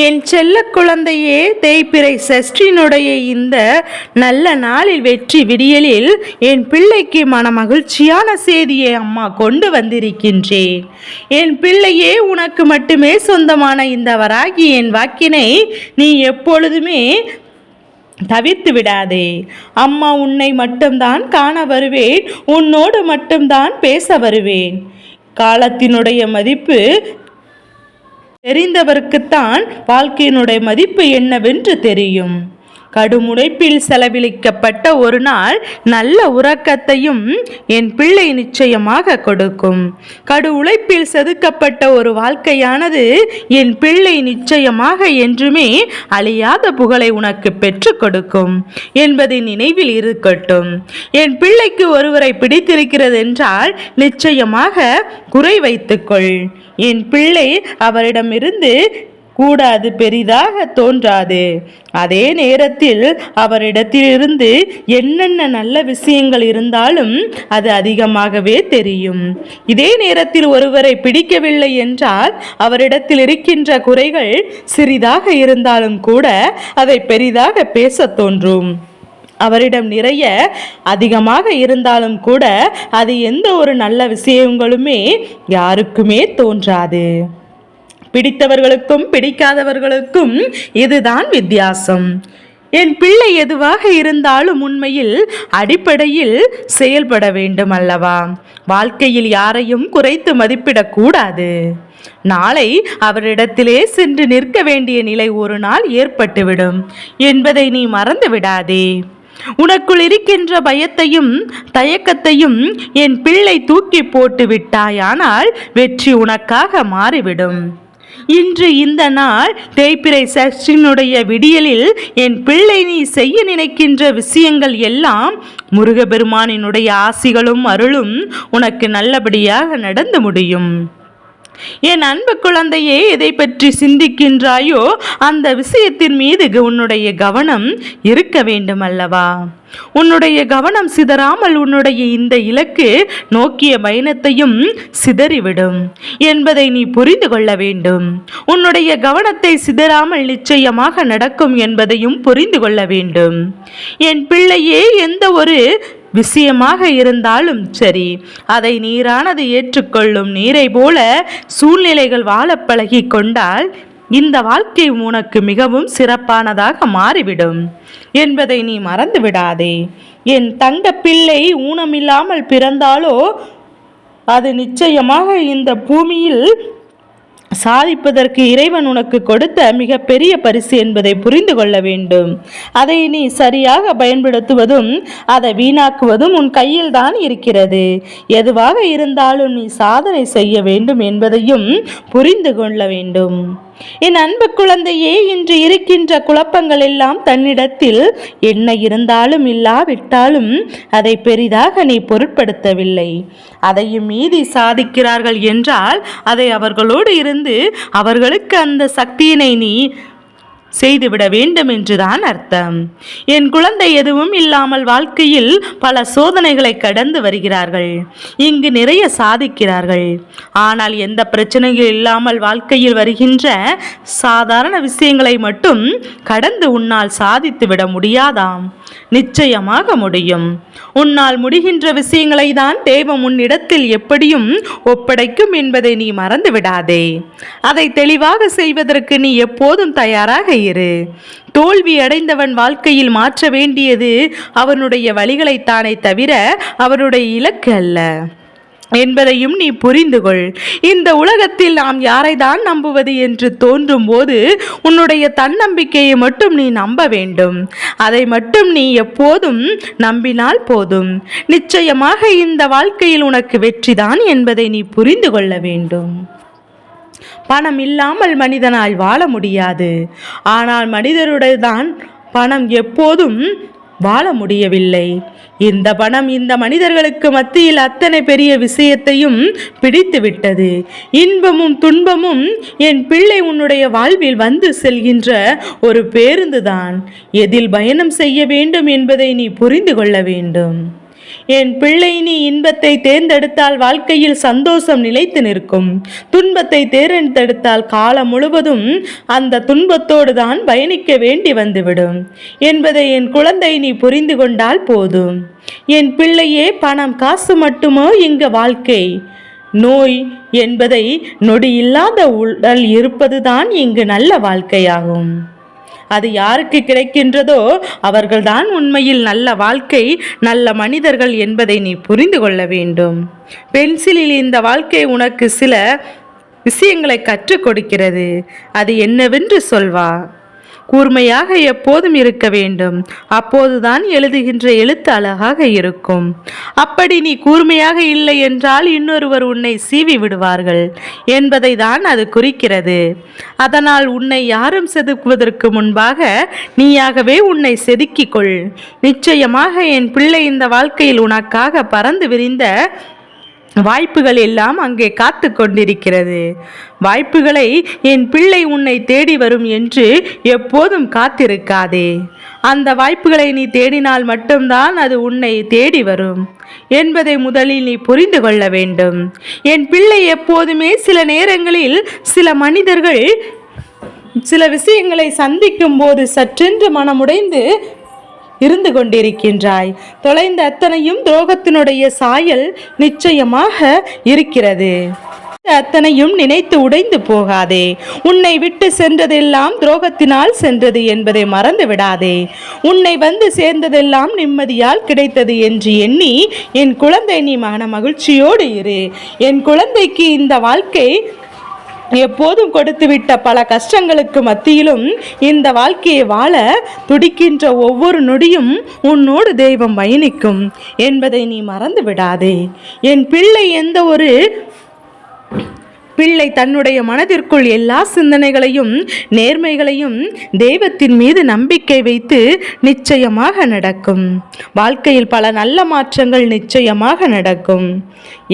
என் செல்ல குழந்தையே தேய்பிறை சஷ்டினுடைய இந்த நல்ல நாளில் வெற்றி விடியலில் என் பிள்ளைக்கு மன மகிழ்ச்சியான செய்தியை அம்மா கொண்டு வந்திருக்கின்றேன். என் பிள்ளையே உனக்கு மட்டுமே சொந்தமான இந்த வராகி என் வாக்கினை நீ எப்பொழுதுமே தவிர்த்து விடாதே. அம்மா உன்னை மட்டும்தான் காண வருவேன் உன்னோடு மட்டும்தான் பேச வருவேன். காலத்தினுடைய மதிப்பு தெரிந்தவருக்குத்தான் வாழ்க்கையினுடைய மதிப்பு என்னவென்று தெரியும். கடுமுனைப்பில் செலவழிக்கப்பட்ட ஒரு நாள் நல்ல உறக்கத்தையும் என் பிள்ளை நிச்சயமாக கொடுக்கும். கடு உழைப்பில் செதுக்கப்பட்ட ஒரு வாழ்க்கையானது என் பிள்ளை நிச்சயமாக என்றுமே அழியாத புகழை உனக்கு பெற்றுக் கொடுக்கும் என்பதை நினைவில் இருக்கட்டும். என் பிள்ளைக்கு ஒருவரை பிடித்திருக்கிறது என்றால் நிச்சயமாக குறை வைத்துக்கொள் என் பிள்ளை அவரிடமிருந்து கூடாது பெரிதாக தோன்றாது. அதே நேரத்தில் அவரிடத்திலிருந்து என்னென்ன நல்ல விஷயங்கள் இருந்தாலும் அது அதிகமாகவே தெரியும். இதே நேரத்தில் ஒருவரை பிடிக்கவில்லை என்றால் அவரிடத்தில் இருக்கின்ற குறைகள் சிறிதாக இருந்தாலும் கூட அதை பெரிதாக பேசத் தோன்றும். அவரிடம் நிறைய அதிகமாக இருந்தாலும் கூட அது எந்த ஒரு நல்ல விஷயங்களுமே யாருக்குமே தோன்றாது. பிடித்தவர்களுக்கும் பிடிக்காதவர்களுக்கும் இதுதான் வித்தியாசம். என் பிள்ளை எதுவாக இருந்தாலும் உண்மையில் அடிப்படையில் செயல்பட வேண்டும் அல்லவா? வாழ்க்கையில் யாரையும் குறைத்து மதிப்பிடக்கூடாது நாளை அவரிடத்திலே சென்று நிற்க வேண்டிய நிலை ஒரு நாள் ஏற்பட்டுவிடும். என்பதை நீ மறந்து விடாதே. உனக்குள் இருக்கின்ற பயத்தையும் தயக்கத்தையும் என் பிள்ளை தூக்கி போட்டு விட்டாயானால் வெற்றி உனக்காக மாறிவிடும். இன்று இந்த நாள் தேய்பிரை சஷ்டினுடைய விடியலில் என் பிள்ளை நீ செய்ய நினைக்கின்ற விஷயங்கள் எல்லாம் முருகபெருமானினுடைய ஆசிகளும் அருளும் உனக்கு நல்லபடியாக நடந்து முடியும். என் அன்பு குழந்தையே எதை பற்றி சிந்திக்கின்றாயோ அந்த விஷயத்தின் மீது உன்னுடைய கவனம் இருக்க வேண்டும் அல்லவா உன்னுடைய கவனம் சிதறாமல் உன்னுடைய இந்த இலக்கு நோக்கிய பயணத்தையும் சிதறிவிடும் என்பதை நீ புரிந்து கொள்ள வேண்டும். உன்னுடைய கவனத்தை சிதறாமல் நிச்சயமாக நடக்கும் என்பதையும் புரிந்து கொள்ள வேண்டும். என் பிள்ளையே எந்த ஒரு விஷயமாக இருந்தாலும் சரி அதை நீரானது ஏற்றுக்கொள்ளும் நீரை போல சூழ்நிலைகள் வாழ பழகி கொண்டால் இந்த வாழ்க்கை உனக்கு மிகவும் சிறப்பானதாக மாறிவிடும். என்பதை நீ மறந்து விடாதே. என் தங்க பிள்ளை ஊனமில்லாமல் பிறந்தாலோ அது நிச்சயமாக இந்த பூமியில் சாதிப்பதற்கு இறைவன் உனக்கு கொடுத்த மிகப்பெரிய பரிசு என்பதை புரிந்து கொள்ள வேண்டும். அதை நீ சரியாக பயன்படுத்துவதும் அதை வீணாக்குவதும் உன் கையில் தான் இருக்கிறது. எதுவாக இருந்தாலும் நீ சாதனை செய்ய வேண்டும் என்பதையும் புரிந்து கொள்ள வேண்டும். என் அன்பு குழந்தையே இன்று இருக்கின்ற குழப்பங்கள் எல்லாம் தன்னிடத்தில் என்ன இருந்தாலும் இல்லாவிட்டாலும் அதை பெரிதாக நீ பொருட்படுத்தவில்லை. அதையும் மீதி சாதிக்கிறார்கள் என்றால் அதை அவர்களோடு இருந்து அவர்களுக்கு அந்த சக்தியினை நீ செய்துவிட வேண்டும் என்றுதான் அர்த்தம். என் குழந்தை எதுவும் இல்லாமல் வாழ்க்கையில் பல சோதனைகளை கடந்து வருகிறார்கள். இங்கு நிறைய சாதிக்கிறார்கள். ஆனால் எந்த பிரச்சனையும் இல்லாமல் வாழ்க்கையில் வருகின்ற சாதாரண விஷயங்களை மட்டும் கடந்து உன்னால் சாதித்து விட முடியாதாம். நிச்சயமாக முடியும். உன்னால் முடிகின்ற விஷயங்களை தான் தெய்வம் உன்னிடத்தில் எப்படியும் ஒப்படைக்கும் என்பதை நீ மறந்து விடாதே அதை தெளிவாக செய்வதற்கு நீ எப்போதும் தயாராக இரு. தோல்வி அடைந்தவன் வாழ்க்கையில் மாற்ற வேண்டியது அவனுடைய வழிகளைத்தானே தவிர அவனுடைய இலக்கு அல்ல. என்பதையும் நீ புரிந்து கொள். இந்த உலகத்தில் நாம் யாரை தான் நம்புவது என்று தோன்றும் போது உன்னுடைய தன்னம்பிக்கையை மட்டும் நீ நம்ப வேண்டும். அதை மட்டும் நீ எப்போதும் நம்பினால் போதும். நிச்சயமாக இந்த வாழ்க்கையில் உனக்கு வெற்றிதான் என்பதை நீ புரிந்து கொள்ள வேண்டும். பணம் இல்லாமல் மனிதனால் வாழ முடியாது. ஆனால் மனிதருடைய தான் பணம் எப்போதும் வாழ முடியவில்லை. இந்த பணம் இந்த மனிதர்களுக்கு மத்தியில் அத்தனை பெரிய விஷயத்தையும் பிடித்துவிட்டது இன்பமும் துன்பமும் என் பிள்ளை உன்னுடைய வாழ்வில் வந்து செல்கின்ற ஒரு பேருந்துதான். எதில் பயணம் செய்ய வேண்டும் என்பதை நீ புரிந்து கொள்ள வேண்டும். என் பிள்ளை நீ இன்பத்தை தேர்ந்தெடுத்தால் வாழ்க்கையில் சந்தோஷம் நிலைத்து நிற்கும். துன்பத்தை தேர்ந்தெடுத்தால் காலம் முழுவதும் அந்த துன்பத்தோடு தான் பயணிக்க வேண்டி வந்துவிடும். என்பதை என் குழந்தை நீ புரிந்து கொண்டால் போதும். என் பிள்ளையே பணம் காசு மட்டுமோ இங்கு வாழ்க்கை. நோய் என்பதை நொடியில்லாத உடல் இருப்பதுதான் இங்கு நல்ல வாழ்க்கையாகும். அது யாருக்கு கிடைக்கின்றதோ அவர்கள்தான் உண்மையில் நல்ல வாழ்க்கை நல்ல மனிதர்கள் என்பதை நீ புரிந்து கொள்ள வேண்டும். பென்சிலில் இந்த வாழ்க்கை உனக்கு சில விஷயங்களை கற்றுக் கொடுக்கிறது. அது என்னவென்று சொல்வா? கூர்மையாக எப்போதும் இருக்க வேண்டும். அப்போதுதான் எழுதுகின்ற எழுத்து அழகாக இருக்கும். அப்படி நீ கூர்மையாக இல்லை என்றால் இன்னொருவர் உன்னை சீவி விடுவார்கள் என்பதை தான் அது குறிக்கிறது. அதனால் உன்னை யாரும் செதுக்குவதற்கு முன்பாக நீயாகவே உன்னை செதுக்கிக் கொள். நிச்சயமாக என் பிள்ளை இந்த வாழ்க்கையில் உனக்காக பறந்து விரிந்த வாய்ப்புகள் எல்லாம் அங்கே காத்து கொண்டிருக்கிறது. வாய்ப்புகளை என் பிள்ளை உன்னை தேடி வரும் என்று எப்போதும் காத்திருக்காதே. அந்த வாய்ப்புகளை நீ தேடினால் மட்டும்தான் அது உன்னை தேடி வரும். என்பதை முதலில் நீ புரிந்து கொள்ள வேண்டும். என் பிள்ளை எப்போதுமே சில நேரங்களில் சில மனிதர்கள் சில விஷயங்களை சந்திக்கும் போது சற்றென்று மனமுடைந்து இருந்து கொண்டிருக்கின்றாய். தொலைந்த அத்தனையும் துரோகத்தினுடைய சாயல் நிச்சயமாக இருக்கிறது. அத்தனையும் நினைத்து உடைந்து போகாதே. உன்னை விட்டு சென்றதெல்லாம் துரோகத்தினால் சென்றது என்பதை மறந்து விடாதே. உன்னை வந்து சேர்ந்ததெல்லாம் நிம்மதியால் கிடைத்தது என்று எண்ணி என் குழந்தை நீ மன மகிழ்ச்சியோடு இரு. என் குழந்தைக்கு இந்த வாழ்க்கை எப்போதும் கொடுத்துவிட்ட பல கஷ்டங்களுக்கு மத்தியிலும் இந்த வாழ்க்கையை வாழ துடிக்கின்ற ஒவ்வொரு நொடியும் உன்னோடு தெய்வம் பயணிக்கும் என்பதை நீ மறந்து விடாதே என் பிள்ளை எந்த ஒரு பிள்ளை தன்னுடைய மனதிற்குள் எல்லா சிந்தனைகளையும் நேர்மைகளையும் தெய்வத்தின் மீது நம்பிக்கை வைத்து நிச்சயமாக நடக்கும். வாழ்க்கையில் பல நல்ல மாற்றங்கள் நிச்சயமாக நடக்கும்.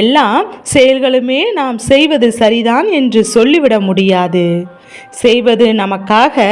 எல்லா செயல்களுமே நாம் செய்வது சரிதான் என்று சொல்லிவிட முடியாது. செய்வது நமக்காக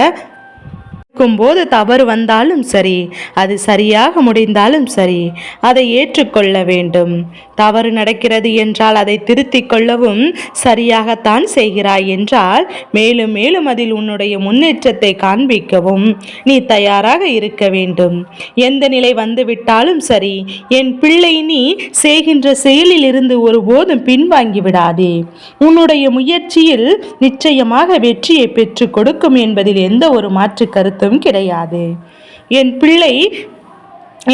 போது தவறு வந்தாலும் சரி அது சரியாக முடிந்தாலும் சரி அதை ஏற்றுக்கொள்ள வேண்டும். தவறு நடக்கிறது என்றால் அதை திருத்திக் கொள்ளவும் சரியாகத்தான் செய்கிறாய் என்றால் மேலும் மேலும் அதில் உன்னுடைய முன்னேற்றத்தை காண்பிக்கவும் நீ தயாராக இருக்க வேண்டும். எந்த நிலை வந்துவிட்டாலும் சரி என் பிள்ளை நீ செய்கின்ற செயலில் இருந்து ஒருபோதும் பின்வாங்கி விடாதே. உன்னுடைய முயற்சியில் நிச்சயமாக வெற்றியை பெற்றுக் கொடுக்கும் என்பதில் எந்த ஒரு மாற்று கருத்து கருத்தும் கிடையாது. என் பிள்ளை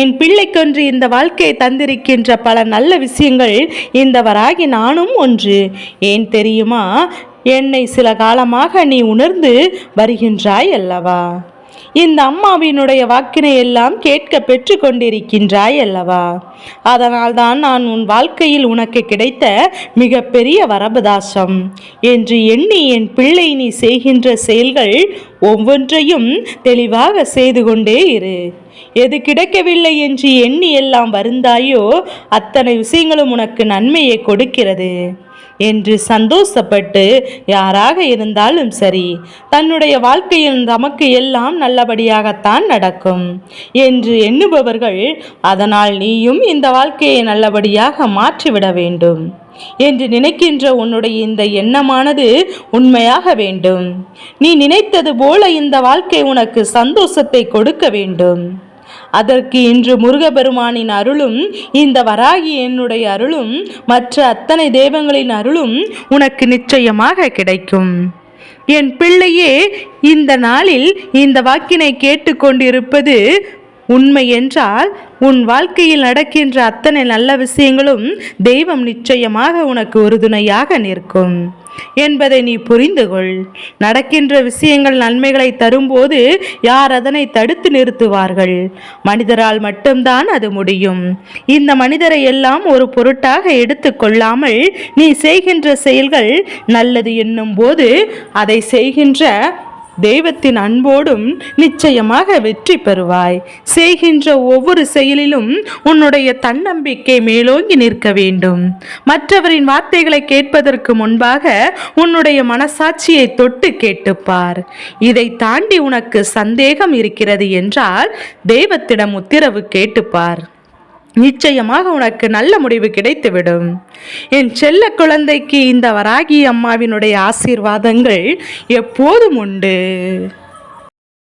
என் பிள்ளைக்கொன்று இந்த வாழ்க்கையை தந்திருக்கின்ற பல நல்ல விஷயங்கள் இந்த வராகி நானும் ஒன்று. ஏன் தெரியுமா? என்னை சில காலமாக நீ உணர்ந்து வருகின்றாய் அல்லவா? இந்த அம்மாவினுடைய வாக்கினை எல்லாம் கேட்க பெற்று கொண்டிருக்கின்றாய் அல்லவா? அதனால்தான் நான் உன் வாழ்க்கையில் உனக்கு கிடைத்த மிகப்பெரிய வரபதாசம். என்று எண்ணி என் பிள்ளை நீ செய்கின்ற செயல்கள் ஒவ்வொன்றையும் தெளிவாக செய்து கொண்டே இரு. எது கிடைக்கவில்லை என்று எண்ணி எல்லாம் வருந்தாயோ அத்தனை விஷயங்களும் உனக்கு நன்மையை கொடுக்கிறது. என்று சந்தோஷப்பட்டு யாராக இருந்தாலும் சரி தன்னுடைய வாழ்க்கையில் நமக்கு எல்லாம் நல்லபடியாகத்தான் நடக்கும் என்று எண்ணுபவர்கள் அதனால் நீயும் இந்த வாழ்க்கையை நல்லபடியாக மாற்றிவிட வேண்டும் என்று நினைக்கின்ற உன்னுடைய இந்த எண்ணமானது உண்மையாக வேண்டும். நீ நினைத்தது போல இந்த வாழ்க்கை உனக்கு சந்தோஷத்தை கொடுக்க வேண்டும். அதற்கு இன்று முருகபெருமானின் அருளும் இந்த வராகி என்னுடைய அருளும் மற்ற அத்தனை தெய்வங்களின் அருளும் உனக்கு நிச்சயமாக கிடைக்கும். என் பிள்ளையே இந்த நாளில் இந்த வாக்கினை கேட்டுக்கொண்டிருப்பது உண்மை என்றால் உன் வாழ்க்கையில் நடக்கின்ற அத்தனை நல்ல விஷயங்களும் தெய்வம் நிச்சயமாக உனக்கு உறுதுணையாக நிற்கும். என்பதை நீ புரிந்து கொள் நடக்கின்ற விஷயங்கள் நன்மைகளை தரும்போது யார் அதனை தடுத்து நிறுத்துவார்கள்? மனிதரால் மட்டும்தான் அது முடியும். இந்த மனிதரை எல்லாம் ஒரு பொருட்டாக எடுத்துக்கொள்ளாமல் நீ செய்கின்ற செயல்கள் நல்லது என்னும் போது அதை செய்கின்ற தெய்வத்தின் அன்போடும் நிச்சயமாக வெற்றி பெறுவாய். செய்கின்ற ஒவ்வொரு செயலிலும் உன்னுடைய தன்னம்பிக்கை மேலோங்கி நிற்க வேண்டும். மற்றவரின் வார்த்தைகளை கேட்பதற்கு முன்பாக உன்னுடைய மனசாட்சியை தொட்டு கேட்டுப்பார். இதை தாண்டி உனக்கு சந்தேகம் இருக்கிறது என்றால் தெய்வத்திடம் உத்தரவு கேட்டுப்பார். நிச்சயமாக உனக்கு நல்ல முடிவு கிடைத்துவிடும். என் செல்ல குழந்தைக்கு இந்த வராகி அம்மாவினுடைய ஆசீர்வாதங்கள் எப்போதும் உண்டு.